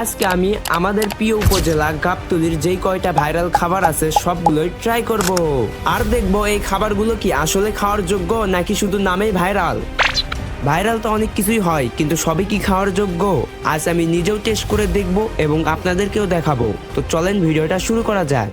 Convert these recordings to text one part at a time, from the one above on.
আজকে আমি আমাদের প্রিয় উপজেলা গাবতলির যেই কয়টা ভাইরাল খাবার আছে সবগুলোই ট্রাই করব। আর দেখব এই খাবারগুলো কি আসলে খাওয়ার যোগ্য নাকি শুধু নামেই ভাইরাল? ভাইরাল তো অনেক কিছুই হয়, কিন্তু সবই কি খাওয়ার যোগ্য? আজ আমি নিজেও টেস্ট করে দেখব এবং আপনাদেরকেও দেখাবো। তো চলেন ভিডিওটা শুরু করা যাক।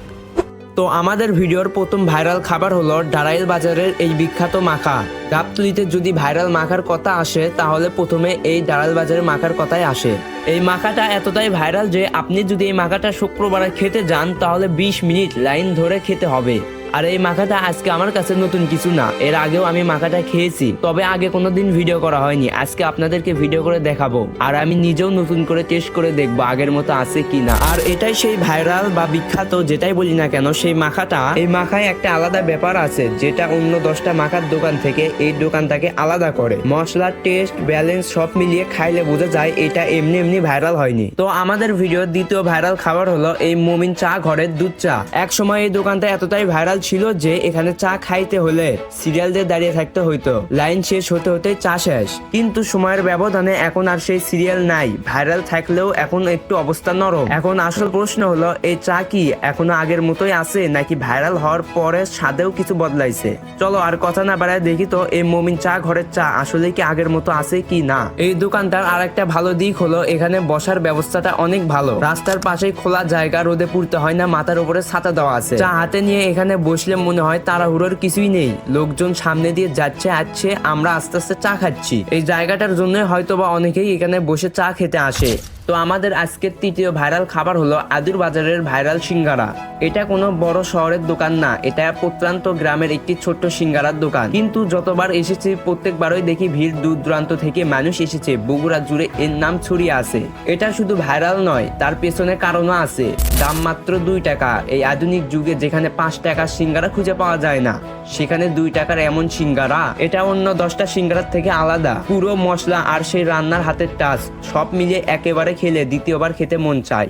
তো আমাদের ভিডিওর প্রথম ভাইরাল খাবার হলো ডারাইল বাজারের এই বিখ্যাত মাখা। গাবতলিতে যদি ভাইরাল মাখার কথা আসে, তাহলে প্রথমে এই ডারাইল বাজারের মাখার কথাই আসে। এই মাখাটা এতটাই ভাইরাল যে আপনি যদি এই মাখাটা শুক্রবারে খেতে যান, তাহলে 20 মিনিট লাইন ধরে খেতে হবে। আর এই মাখাটা আজকে আমার কাছে নতুন কিছু না। এর আগেও আমি মাখাটা খেয়েছি, তবে আগে কোনোদিন ভিডিও করা হয়নি। আজকে আপনাদেরকে ভিডিও করে দেখাবো, আর আমি নিজেও নতুন করে টেস্ট করে দেখব আগের মতো আছে কিনা। আর এটাই সেই ভাইরাল বা বিখ্যাত, যেটাই বলি না কেন, সেই মাখাটা, এই মাখায় একটা আলাদা ব্যাপার আছে, যেটা অন্য দশটা মাখার দোকান থেকে এই দোকানটাকে আলাদা করে। মশলার টেস্ট ব্যালেন্স সব মিলিয়ে খাইলে বোঝা যায় এটা এমনি এমনি ভাইরাল হয়নি। তো আমাদের ভিডিওর দ্বিতীয় ভাইরাল খাবার হলো এই মমিন চা ঘরের দুধ চা। এক সময় এই দোকানটা এতটাই ভাইরাল ছিল যে এখানে চা খাইতে হলে সিরিয়াল দিয়ে দাঁড়িয়ে থাকতে হইতো। লাইন শেষ হতে হতে চা শেষ। কিন্তু সময়ের ব্যবধানে এখন আর সেই সিরিয়াল নাই। ভাইরাল থাকলেও এখন একটু অবস্থা নরম। এখন আসল প্রশ্ন হলো, এই চা কি এখনও আগের মতোই আছে নাকি ভাইরাল হওয়ার পরে স্বাদেও কিছু বদলাইছে? চলো আর কথা না বাড়ায় দেখি তো, এই মমিন চা ঘরের চা আসলে কি আগের মতো আছে কি না? এই দোকানটার আর একটা ভালো দিক হলো, এখানে বসার ব্যবস্থাটা অনেক ভালো। রাস্তার পাশেই খোলা জায়গা, রোদে পুড়তে হয় না, মাথার উপরে ছাতা দেওয়া আছে। চা হাতে নিয়ে এখানে বসলে মনে হয় তাড়াহুড়োর কিছুই নেই। লোকজন সামনে দিয়ে যাচ্ছে, আসছে, আমরা আস্তে আস্তে চা খাচ্ছি। এই জায়গাটার জন্য হয়তোবা অনেকেই এখানে বসে চা খেতে আসে। তো আমাদের আজকের তৃতীয় ভাইরাল খাবার হলো আদুর বাজারের ভাইরাল সিঙ্গারা। এটা কোনো বড় শহরের দোকান না, এটা প্রত্যন্ত গ্রামের একটি ছোট্ট সিঙ্গারার দোকান। কিন্তু যতবার এসেছি, প্রত্যেকবারই দেখি ভিড় দূর দূরান্ত থেকে মানুষ এসেছে, বগুড়া জুড়ে এর নাম ছড়িয়ে আছে। এটা শুধু ভাইরাল নয়, তার পেছনে কারণও আছে। দাম মাত্র দুই টাকা। এই আধুনিক যুগে যেখানে পাঁচ টাকার সিঙ্গারা খুঁজে পাওয়া যায় না, সেখানে দুই টাকার এমন সিঙ্গারা। এটা অন্য দশটা সিঙ্গারার থেকে আলাদা। পুরো মশলা আর সেই রান্নার হাতের টাচ, সব মিলিয়ে একেবারে খেলে দ্বিতীয়বার খেতে মন চায়।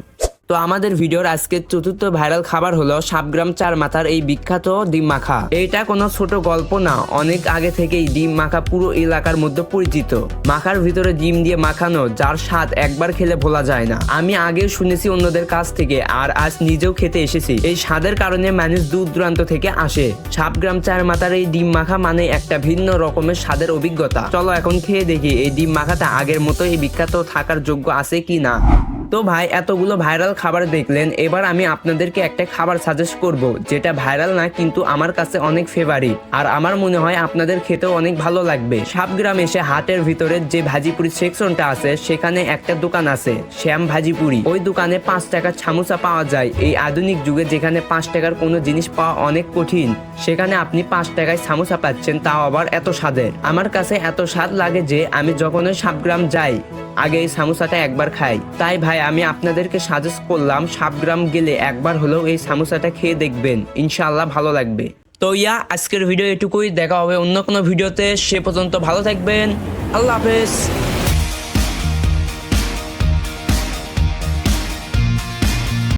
তো আমাদের ভিডিওর আজকের চতুর্থ ভাইরাল খাবার হলো সাবগ্রাম চার মাথার এই বিখ্যাত ডিম মাখা। এটা কোনো ছোট গল্প না, অনেক আগে থেকেই ডিম মাখা পুরো এলাকার মধ্যে পরিচিত। মাখার ভিতরে ডিম দিয়ে মাখানো, যার স্বাদ একবার খেলে ভোলা যায় না। আমি আগেও শুনেছি অন্যদের কাছ থেকে, আর আজ নিজেও খেতে এসেছি। এই স্বাদের কারণে মানুষ দূর দূরান্ত থেকে আসে। সাবগ্রাম চার মাথার এই ডিম মাখা মানে একটা ভিন্ন রকমের স্বাদের অভিজ্ঞতা। চলো এখন খেয়ে দেখি এই ডিম মাখাটা আগের মতো এই বিখ্যাত থাকার যোগ্য আছে কি না তো ভাই, এতগুলো ভাইরাল খাবার দেখলেন, এবার আমি আপনাদেরকে একটা খাবার সাজেস্ট করব, যেটা ভাইরাল না, কিন্তু আমার কাছে অনেক ফেভারিট আর আমার মনে হয় আপনাদের খেতেও অনেক ভালো লাগবে। সাবগ্রাম এসে হাটের ভিতরে যে ভাজিপুরি সেকশনটা আছে, সেখানে একটা দোকান আছে, শ্যাম ভাজিপুরি। ওই দোকানে পাঁচ টাকার ছামুচা পাওয়া যায়। এই আধুনিক যুগে যেখানে পাঁচ টাকার কোনো জিনিস পাওয়া অনেক কঠিন, সেখানে আপনি পাঁচ টাকায় সামোসা পাচ্ছেন, তাও আবার এত স্বাদের। আমার কাছে এত স্বাদ লাগে যে, আমি যখন ওই সাবগ্রাম যাই আগে এই সামোসাটা একবার খাই। তাই ভাই, আমি আপনাদেরকে সাজেস্ট করলাম সাবগ্রাম গেলে একবার হলেও এই সামোসাটা খেয়ে দেখবেন। ইনশাআল্লাহ ভালো লাগবে। তো ইয়া, আজকের ভিডিও এটুকুই। দেখা হবে অন্য কোনো ভিডিওতে সে পর্যন্ত ভালো থাকবেন। আল্লাহ হাফেজ।